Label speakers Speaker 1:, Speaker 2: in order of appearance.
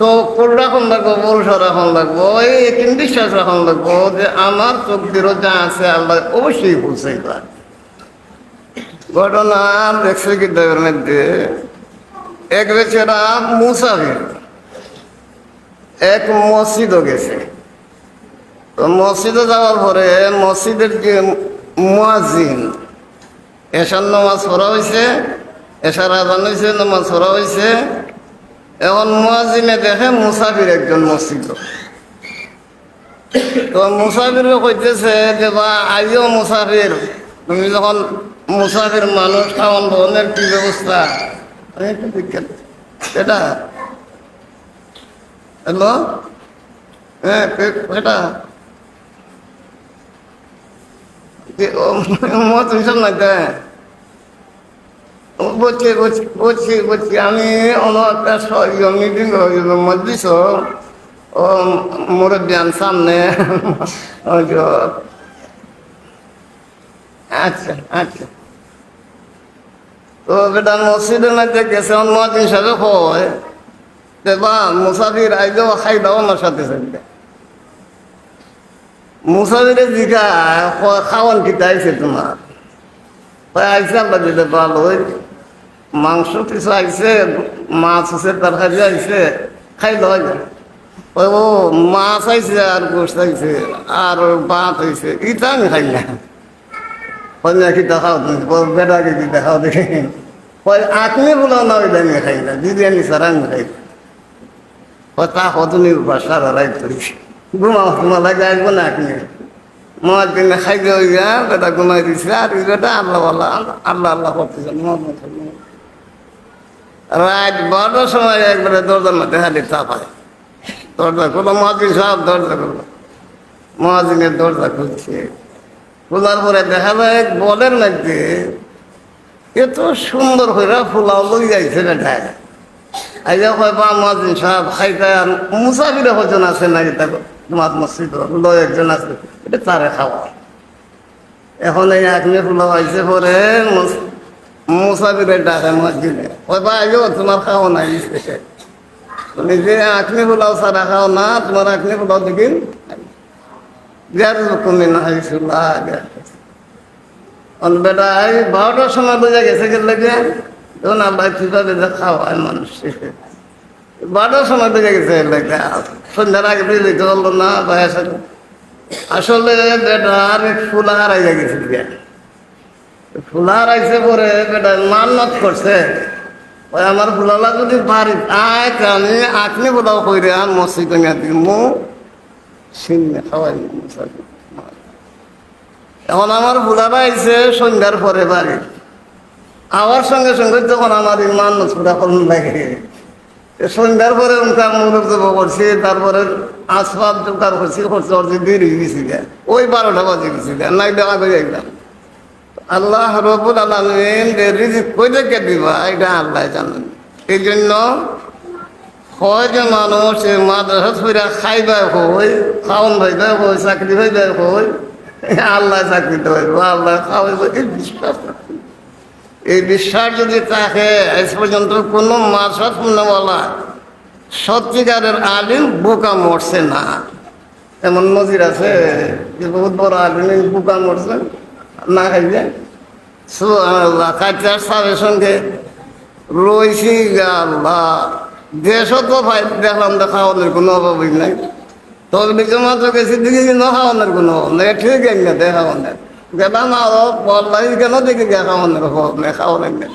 Speaker 1: তো কোল রাখন লাগবো বলসা রাখন লাগবো, এই কিন্তু বিশ্বাস রাখন লাগবো যে আমার চোখ দিরও যা আছে আল্লাহ অবশ্যই বুঝাই পারে ঘটনা দেখছে কি মধ্যে। এক বেচারা মুসাফির, এক মসজিদও গেছে। তো মসজিদে যাওয়ার পরে মসজিদের যে মুয়াজিন এসার নামাজ পড়া হয়েছে এসার আজান হয়েছে, নামাজ পড়া হয়েছে। এখন মুয়াজিনে দেখে মুসাফির একজন মসজিদ। তো মুসাফির কইতেছে যে, বা, আইও মুসাফির। তুমি যখন মুসাফির মানুষ খাওয়ান ভবনের কি ব্যবস্থা? এটা? হ্যালো? হ্যাঁ এটা? মত হিসাব নাই বলছি বলছি বলছি বলছি আমি একটা মিটিং মজলিস ও মুরব্বিয়ান সামনে। আচ্ছা আচ্ছা। তো বেটা মসজিদের মধ্যে গেছে অন্য হিসাবে হয়। বা মুসাফির আইজো খাই দাও আমার সাথে সাথে মুসাফিরে জিগা কয়, খাওয়ান কিতা আইছে তোমার? আইসে দিতে ভালোই। মাংস কিছু আইছে, মাছ আছে, তরকারি আইছে খাই ওই ও মাছ আইছে আর গোস্ত আইছে, আর ভাত হয়েছে ইটা আমি খাই না, কি দেখাও বেটাকে কি দেখাও দেখে? ওই আপনি বলো না ওই আমি খাই না বিরিয়ানি ছাড়া আমি খাই ও তা হতুনি বাসার রাইট করেছি ঘুমাও ঘুমা লাগে আসব না আপনি। মার দিনে খাই দিয়ে ওই বেটা ঘুমাই দিছে, আর আল্লাহ আল্লাহ আল্লাহ আল্লাহ করতেছে রাত বারোটার সময় একবারে দরজার মধ্যে হালি চাপায়। দরজা খুলো, মহাজিন সব দরজা খুলো। মহাজিনের দরজা খুলছে। খোলার পরে দেখা যায় বলের মধ্যে এত সুন্দর হইরা ফুলাও লই যাইছে বেটা আইয়া কয় বা মহাজিন সাহেব খাইতে আর মুসাফিরে হজন আছে নাকি তা তোমার মসজিদ? লয় একজন আছে, এটা তারে খাওয়া। এখন এই আগ্নে ফুলাও আইসে পরে মুস- মুসাফিরে ডাকে মসজিদে ওই বা আইও তোমার খাওয়া নাই তুমি যে আখনি ফুলাও সারা খাও না তোমার আখনি ফুলাও দেখিন না বেটা এই বারোটার সময় বোঝা গেছে গেলে যে তখন আল্লাহ কীভাবে যে খাওয়ায় মানুষ বারোটার সময় বোঝা গেছে সন্ধ্যার আগে পারল না বা আসলে আসলে বেটা আর ফুলা হারাই গেছে বিয়া ফুলা হারাইছে পরে, বেটা, মান্নত করছে ওই আমার ফুলালা যদি বাড়ি আয় আমি আঁকনি বোলাও কইরে, আর মসজিদ দিই মু এখন আমার ফুলারা আইছে সন্ধ্যার পরে বাড়ি আবার সঙ্গে সঙ্গে যখন আমার ইমান ছুটা করুন লাগে সন্ধ্যার পরে মুরগ দেবো করছি, তারপরে আসবাব জোগাড় করছি করছি যে দেরি গেছি। ওই বারোটা বাজে গেছি গে। নাই দেখা করে একদম আল্লাহ রবুল আলমিন যে রিজিক কই থেকে দিবা, এটা আল্লাহ জানেন। এই জন্য যে মানুষ এই মাদ্রাসা ফিরা খাইবা হই খাওয়ান ভাইবা হই, চাকরি ভাইবা হই, আল্লাহ চাকরি দেব আল্লাহ খাওয়াইব এই বিশ্বাস। এই বিশ্বাস যদি থাকে, আজ পর্যন্ত কোনো মাসাত বলা সত্যিকারের আলিম বোকা মরছে না। এমন নজির আছে যে বহুত বড় আলিম বোকা মরছে? না খাইলে? সুবহানাল্লাহ কাচার সাহেবের সঙ্গে রয়েছি দেশও তো ভাই, দেখলাম তো খাওয়ানোর কোনো অভাবই নাই। তোর দিকে মাত্র গেছি দিকে কিন্তু খাওয়ানোর কোনো অভাব নেই। ঠিক আছে খাওয়ানোর গেলাম আরও বললাই কেন দেখি গা খাওয়ানোর অভাব নেই, খাওয়ানোর নেই?